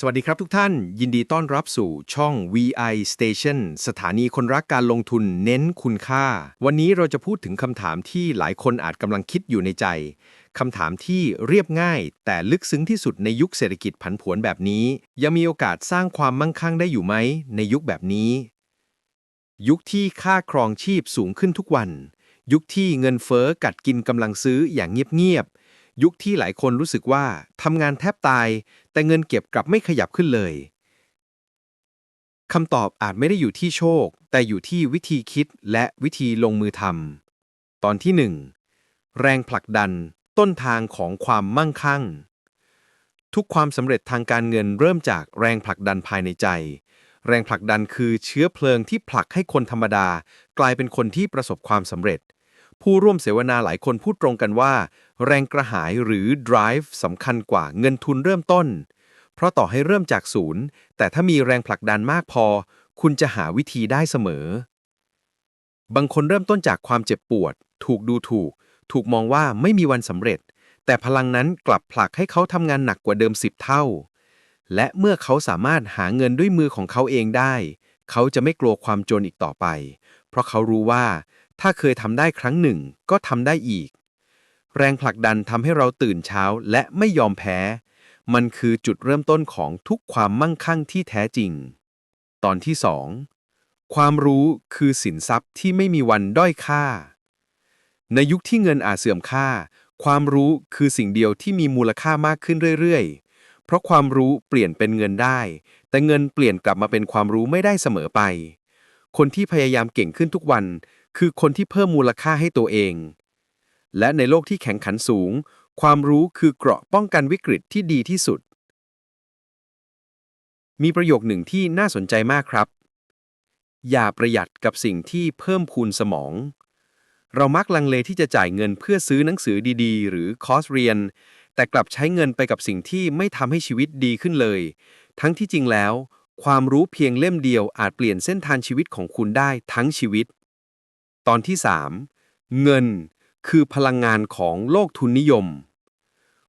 สวัสดีครับทุกท่าน ยินดีต้อนรับสู่ช่อง VI Station สถานีคนรักการลงทุนเน้นคุณค่า วันนี้เราจะพูดถึงคำถามที่หลายคนอาจกำลังคิดอยู่ในใจคำถามที่เรียบง่าย แต่ลึกซึ้งที่สุดในยุคเศรษฐกิจผันผวนแบบนี้ ยังมีโอกาสสร้างความมั่งคั่งได้อยู่ไหม ในยุคแบบนี้ ยุคที่ค่าครองชีพสูงขึ้นทุกวัน ยุคที่เงินเฟ้อกัดกินกำลังซื้ออย่างเงียบๆ ยุคที่หลายคนรู้สึกว่าทำงานแทบตาย แต่เงินเก็บกลับไม่ขยับขึ้นเลยคำตอบอาจไม่ได้อยู่ที่โชค แต่อยู่ที่วิธีคิดและวิธีลงมือทำตอนที่ 1 แรงผลักดัน ต้นทางของความมั่งคั่ง ทุกความสำเร็จทางการเงินเริ่มจากแรงผลักดันภายในใจ แรงผลักดันคือเชื้อเพลิงที่ผลักให้คนธรรมดา กลายเป็นคนที่ประสบความสำเร็จ ผู้ร่วมเสวนาหลายคนพูดตรงกันว่า แรงกระหายหรือ drive สำคัญกว่าเงินทุนเริ่มต้น เพราะต่อให้เริ่มจากศูนย์ แต่ถ้ามีแรงผลักดันมากพอ คุณจะหาวิธีได้เสมอ บางคนเริ่มต้นจากความเจ็บปวด ถูกดูถูก ถูกมองว่าไม่มีวันสำเร็จ แต่พลังนั้นกลับผลักให้เขาทำงานหนักกว่าเดิมสิบเท่า และเมื่อเขาสามารถหาเงินด้วยมือของเขาเองได้ เขาจะไม่กลัวความจนอีกต่อไป เพราะเขารู้ว่า ถ้าเคยทำได้ครั้งหนึ่งก็ทำได้อีก แรงผลักดันทำให้เราตื่นเช้าและไม่ยอมแพ้ มันคือจุดเริ่มต้นของทุกความมั่งคั่งที่แท้จริง ตอนที่2ความรู้คือสินทรัพย์ที่ไม่มีวันด้อยค่า ในยุคที่เงินอาจเสื่อมค่า ความรู้คือสิ่งเดียวที่มีมูลค่ามากขึ้นเรื่อยๆ เพราะความรู้เปลี่ยนเป็นเงินได้ แต่เงินเปลี่ยนกลับมาเป็นความรู้ไม่ได้เสมอไป คนที่พยายามเก่งขึ้นทุกวัน คือคนที่เพิ่มมูลค่าให้ตัวเอง และในโลกที่แข่งขันสูง ความรู้คือเกราะป้องกันวิกฤตที่ดีที่สุด มีประโยคหนึ่งที่น่าสนใจมากครับ อย่าประหยัดกับสิ่งที่เพิ่มพูนสมองเรามักลังเลที่จะจ่ายเงินเพื่อซื้อหนังสือดีๆ หรือคอร์สเรียน แต่กลับใช้เงินไปกับสิ่งที่ไม่ทำให้ชีวิตดีขึ้นเลย ทั้งที่จริงแล้ว ความรู้เพียงเล่มเดียวอาจเปลี่ยนเส้นทางชีวิตของคุณได้ทั้งชีวิต ตอนที่ 3 เงินคือพลังงานของโลกทุนนิยม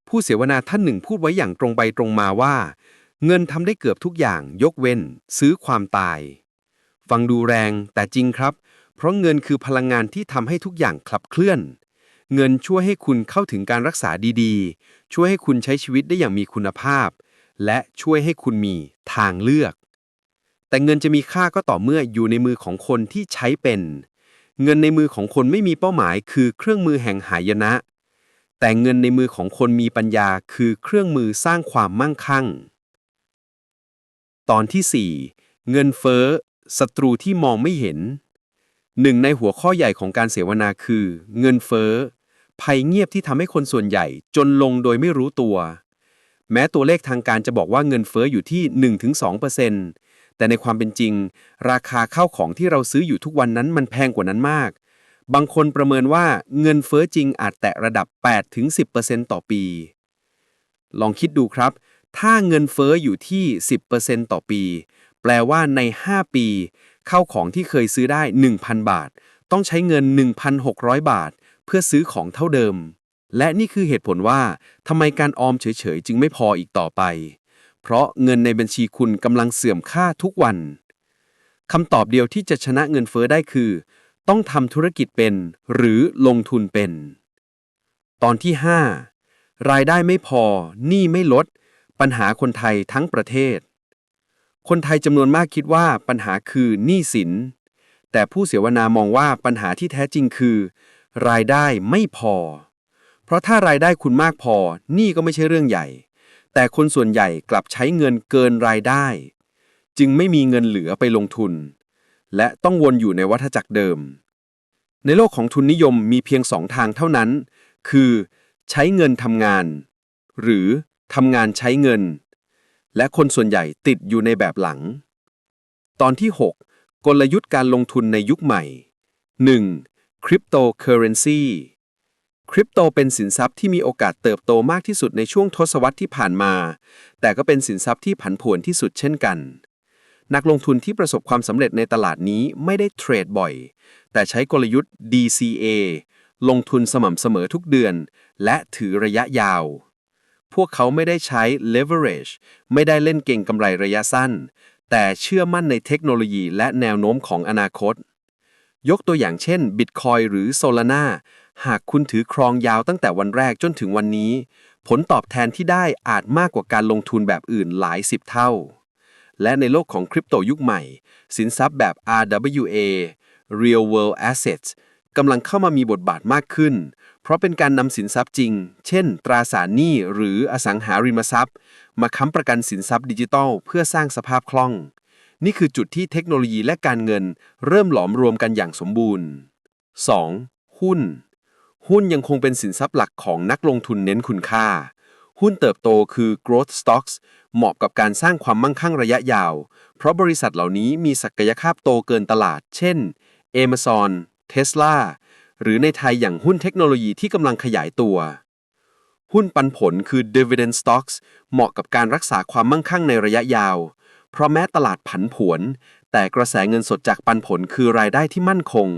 ผู้เสวนาท่านหนึ่งพูดไว้อย่างตรงไปตรงมาว่า เงินทำได้เกือบทุกอย่างยกเว้น ซื้อความตาย ฟังดูแรงแต่จริงครับ เพราะเงินคือพลังงานที่ทำให้ทุกอย่างขับเคลื่อน เงินช่วยให้คุณเข้าถึงการรักษาดีๆ ช่วยให้คุณใช้ชีวิตได้อย่างมีคุณภาพ และช่วยให้คุณมีทางเลือก แต่เงินจะมีค่าก็ต่อเมื่ออยู่ในมือของคนที่ใช้เป็น เงินในมือของคนไม่มีเป้าหมาย คือเครื่องมือแห่งหายนะ แต่เงินในมือของคนมีปัญญาคือเครื่องมือสร้างความมั่งคั่ง ตอนที่ 4 เงินเฟ้อศัตรูที่มองไม่เห็นหนึ่งในหัวข้อใหญ่ของการเสวนาคือ เงินเฟ้อ ภัยเงียบที่ทำให้คนส่วนใหญ่จนลงโดยไม่รู้ตัว แม้ตัวเลขทางการจะบอกว่าเงินเฟ้ออยู่ที่ 1-2%แต่ในความเป็นจริง ราคาข้าวของที่เราซื้ออยู่ทุกวันนั้นมันแพงกว่านั้นมาก บางคนประเมินว่าเงินเฟ้อจริงอาจแตะระดับ 8-10%ต่อปี ลองคิดดูครับ ถ้าเงินเฟ้ออยู่ที่ 10%ต่อปี แปลว่าใน 5 ปีข้าวของที่เคยซื้อได้ 1,000 บาท ต้องใช้เงิน 1,600 บาท เพื่อซื้อของเท่าเดิม และนี่คือเหตุผลว่าทำไมการออมเฉยๆ จึงไม่พออีกต่อไป เพราะเงินในบัญชีคุณกำลังเสื่อมค่าทุกวันคำตอบเดียวที่จะชนะเงินเฟ้อได้คือ ต้องทำธุรกิจเป็น หรือลงทุนเป็น ตอนที่ 5 รายได้ไม่พอหนี้ไม่ลด ปัญหาคนไทยทั้งประเทศ คนไทยจำนวนมากคิดว่าปัญหาคือหนี้สิน แต่ผู้เสวนามองว่าปัญหาที่แท้จริงคือ รายได้ไม่พอ เพราะถ้ารายได้คุณมากพอ นี้ก็ไม่ใช่เรื่องใหญ่ แต่คนส่วนใหญ่กลับใช้เงินเกินรายได้ จึงไม่มีเงินเหลือไปลงทุน และต้องวนอยู่ในวัฏจักรเดิม ในโลกของทุนนิยมมีเพียงสองทางเท่านั้น คือ ใช้เงินทำงาน หรือทำงานใช้เงิน และคนส่วนใหญ่ติดอยู่ในแบบหลัง ตอนที่ 6 กลยุทธ์การลงทุนในยุคใหม่ 1. คริปโตเคอเรนซีคริปโตเป็นสินทรัพย์ที่มีโอกาสเติบโตมากที่สุดในช่วงทศวรรษที่ผ่านมา แต่ก็เป็นสินทรัพย์ที่ผันผวนที่สุดเช่นกัน นักลงทุนที่ประสบความสำเร็จในตลาดนี้ไม่ได้เทรดบ่อย แต่ใช้กลยุทธ์ DCA ลงทุนสม่ำเสมอทุกเดือน และถือระยะยาว พวกเขาไม่ได้ใช้ leverage ไม่ได้เล่นเก่งกำไรระยะสั้น แต่เชื่อมั่นในเทคโนโลยีและแนวโน้มของอนาคต ยกตัวอย่างเช่น Bitcoin หรือ Solana หากคุณถือครองยาวตั้งแต่วันแรกจนถึงวันนี้ ผลตอบแทนที่ได้อาจมากกว่าการลงทุนแบบอื่นหลายสิบเท่า และในโลกของคริปโตยุคใหม่ สินทรัพย์แบบ RWA Real World Assets กำลังเข้ามามีบทบาทมากขึ้น เพราะเป็นการนำสินทรัพย์จริง เช่น ตราสารหนี้หรืออสังหาริมทรัพย์ มาค้ำประกันสินทรัพย์ดิจิทัล เพื่อสร้างสภาพคล่อง นี่คือจุดที่เทคโนโลยีและการเงิน เริ่มหลอมรวมกันอย่างสมบูรณ์ 2. หุ้น หุ้นยังคงเป็นสินทรัพย์หลักของนักลงทุนเน้นคุณค่า หุ้นเติบโตคือ growth stocks เหมาะกับการสร้างความมั่งคั่งระยะยาว เพราะบริษัทเหล่านี้มีศักยภาพโตเกินตลาด เช่น Amazon Tesla หรือในไทยอย่างหุ้นเทคโนโลยีที่กำลังขยายตัว หุ้นปันผลคือ dividend stocks เหมาะกับการรักษาความมั่งคั่งในระยะยาว เพราะแม้ตลาดผันผวน แต่กระแสเงินสดจากปันผลคือรายได้ที่มั่นคง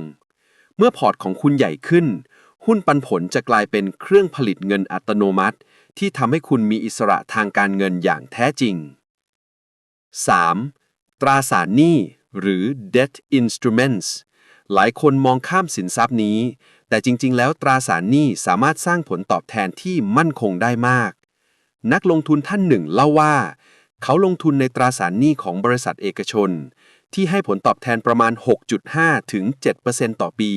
เมื่อพอร์ตของคุณใหญ่ขึ้น หุ้นปันผลจะกลายเป็นเครื่องผลิตเงินอัตโนมัติ ที่ทำให้คุณมีอิสระทางการเงินอย่างแท้จริง 3. ตราสารหนี้หรือ debt instruments หลายคนมองข้ามสินทรัพย์นี้ แต่จริง ๆ แล้วตราสารหนี้สามารถสร้างผลตอบแทนที่มั่นคงได้มาก นักลงทุนท่านหนึ่งเล่าว่า เขาลงทุนในตราสารหนี้ของบริษัทเอกชน ที่ให้ผลตอบแทนประมาณ 6.5 ถึง 7%ต่อปี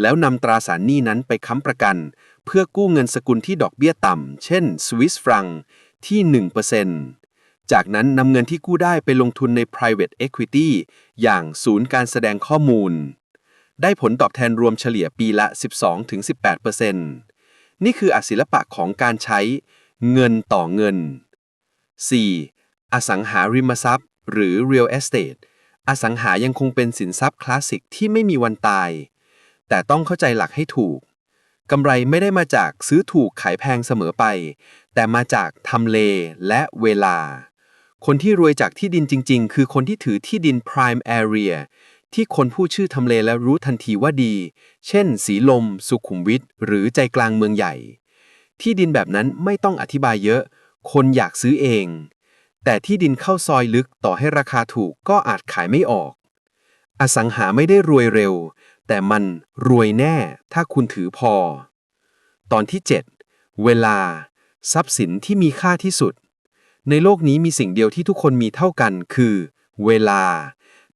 แล้วนำตราสารหนี้นั้นไปค้ำประกัน เพื่อกู้เงินสกุลที่ดอกเบี้ยต่ำ เช่น สวิสฟรังที่ 1%จากนั้นนำเงินที่กู้ได้ไปลงทุนใน private equity อย่างศูนย์การแสดงข้อมูล ได้ผลตอบแทนรวมเฉลี่ยปีละ 12-18%นี่คืออศิลปะของการใช้เงินต่อเงิน 4. อสังหาริมทรัพย์ หรือ real estate อสังหายังคงเป็นสินทรัพย์คลาสสิกที่ไม่มีวันตาย แต่ต้องเข้าใจหลักให้ถูกกำไรไม่ได้มาจากซื้อถูกขายแพงเสมอไป แต่มาจากทำเลและเวลา คนที่รวยจากที่ดินจริง ๆ คือคนที่ถือที่ดิน prime area ที่คนผู้ชื่อทำเลและรู้ทันทีว่าดี เช่น สีลม สุขุมวิทหรือใจกลางเมืองใหญ่ ที่ดินแบบนั้นไม่ต้องอธิบายเยอะ คนอยากซื้อเอง แต่ที่ดินเข้าซอยลึกต่อให้ราคาถูกก็อาจขายไม่ออก อสังหาไม่ได้รวยเร็ว แต่มันรวยแน่ถ้าคุณถือพอ ตอนที่ 7 เวลา ทรัพย์สินที่มีค่าที่สุด ในโลกนี้มีสิ่งเดียวที่ทุกคนมีเท่ากันคือ เวลา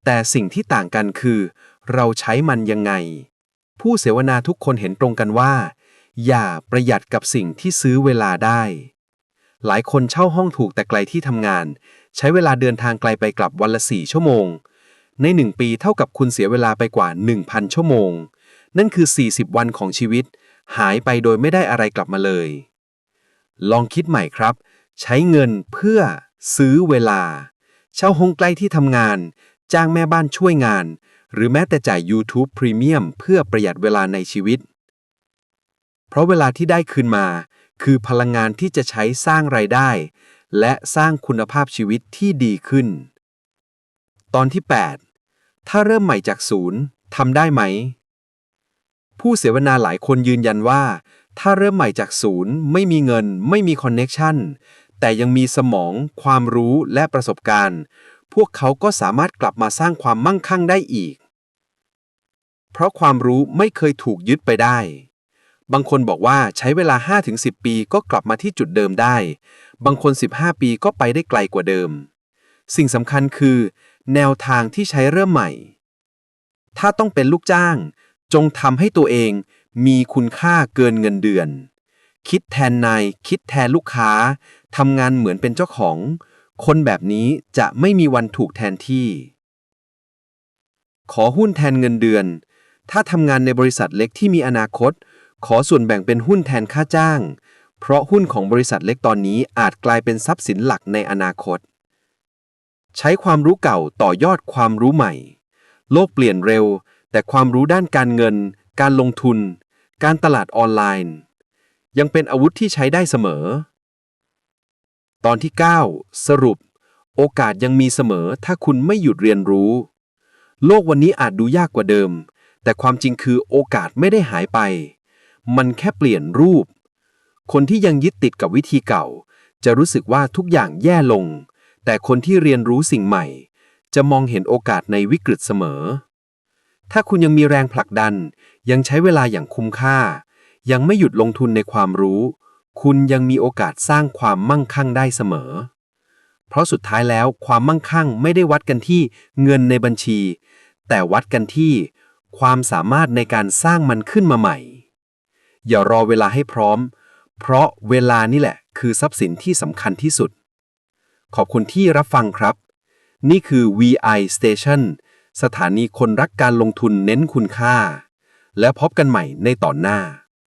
แต่สิ่งที่ต่างกันคือ เราใช้มันยังไง ผู้เสวนาทุกคนเห็นตรงกันว่า อย่าประหยัดกับสิ่งที่ซื้อเวลาได้ หลายคนเช่าห้องถูกแต่ไกลที่ทำงาน ใช้เวลาเดินทางไกลไปกลับวันละ 4 ชั่วโมง ในหนึ่งปีเท่ากับคุณเสียเวลาไปกว่า 1,000 ชั่วโมง นั่นคือ 40 วันของชีวิต หายไปโดยไม่ได้อะไรกลับมาเลย ลองคิดใหม่ครับ ใช้เงินเพื่อซื้อเวลา เช่าห้องใกล้ที่ทำงาน จ้างแม่บ้านช่วยงาน หรือแม้แต่จ่าย YouTube Premium เพื่อประหยัดเวลาในชีวิต เพราะเวลาที่ได้คืนมา คือพลังงานที่จะใช้สร้างไรายได้ และสร้างคุณภาพชีวิตที่ดีขึ้น ตอนที่ 8 ถ้าเริ่มใหม่จากศูนย์ทำได้ไหม ผู้เสวนาหลายคนยืนยันว่า ถ้าเริ่มใหม่จากศูนย์ไม่มีเงิน ไม่มีคอนเน็กชันแต่ยังมีสมอง ความรู้และประสบการณ์ พวกเขาก็สามารถกลับมาสร้างความมั่งคั่งได้อีก เพราะความรู้ไม่เคยถูกยึดไปได้ บางคนบอกว่าใช้เวลา 5-10 ปีก็กลับมาที่จุดเดิมได้ บางคน 15 ปีก็ไปได้ไกลกว่าเดิม สิ่งสำคัญคือ แนวทางที่ใช้เริ่มใหม่ ถ้าต้องเป็นลูกจ้าง จงทำให้ตัวเองมีคุณค่าเกินเงินเดือน คิดแทนนาย คิดแทนลูกค้า ทำงานเหมือนเป็นเจ้าของ คนแบบนี้จะไม่มีวันถูกแทนที่ ขอหุ้นแทนเงินเดือน ถ้าทำงานในบริษัทเล็กที่มีอนาคต ขอส่วนแบ่งเป็นหุ้นแทนค่าจ้าง เพราะหุ้นของบริษัทเล็กตอนนี้อาจกลายเป็นทรัพย์สินหลักในอนาคต ใช้ความรู้เก่าต่อยอดความรู้ใหม่ โลกเปลี่ยนเร็ว แต่ความรู้ด้านการเงิน การลงทุน การตลาดออนไลน์ ยังเป็นอาวุธที่ใช้ได้เสมอ ตอนที่ 9 สรุป โอกาสยังมีเสมอถ้าคุณไม่หยุดเรียนรู้ โลกวันนี้อาจดูยากกว่าเดิม แต่ความจริงคือโอกาสไม่ได้หายไป มันแค่เปลี่ยนรูป คนที่ยังยึดติดกับวิธีเก่า จะรู้สึกว่าทุกอย่างแย่ลง แต่คนที่เรียนรู้สิ่งใหม่ จะมองเห็นโอกาสในวิกฤตเสมอ ถ้าคุณยังมีแรงผลักดัน ยังใช้เวลาอย่างคุ้มค่า ยังไม่หยุดลงทุนในความรู้ คุณยังมีโอกาสสร้างความมั่งคั่งได้เสมอ เพราะสุดท้ายแล้วความมั่งคั่งไม่ได้วัดกันที่เงินในบัญชี แต่วัดกันที่ความสามารถในการสร้างมันขึ้นมาใหม่ อย่ารอเวลาให้พร้อม เพราะเวลานี่แหละคือทรัพย์สินที่สำคัญที่สุด ขอบคุณที่รับฟังครับ นี่คือ VI Station สถานีคนรักการลงทุนเน้นคุณค่า และพบกันใหม่ในตอนหน้า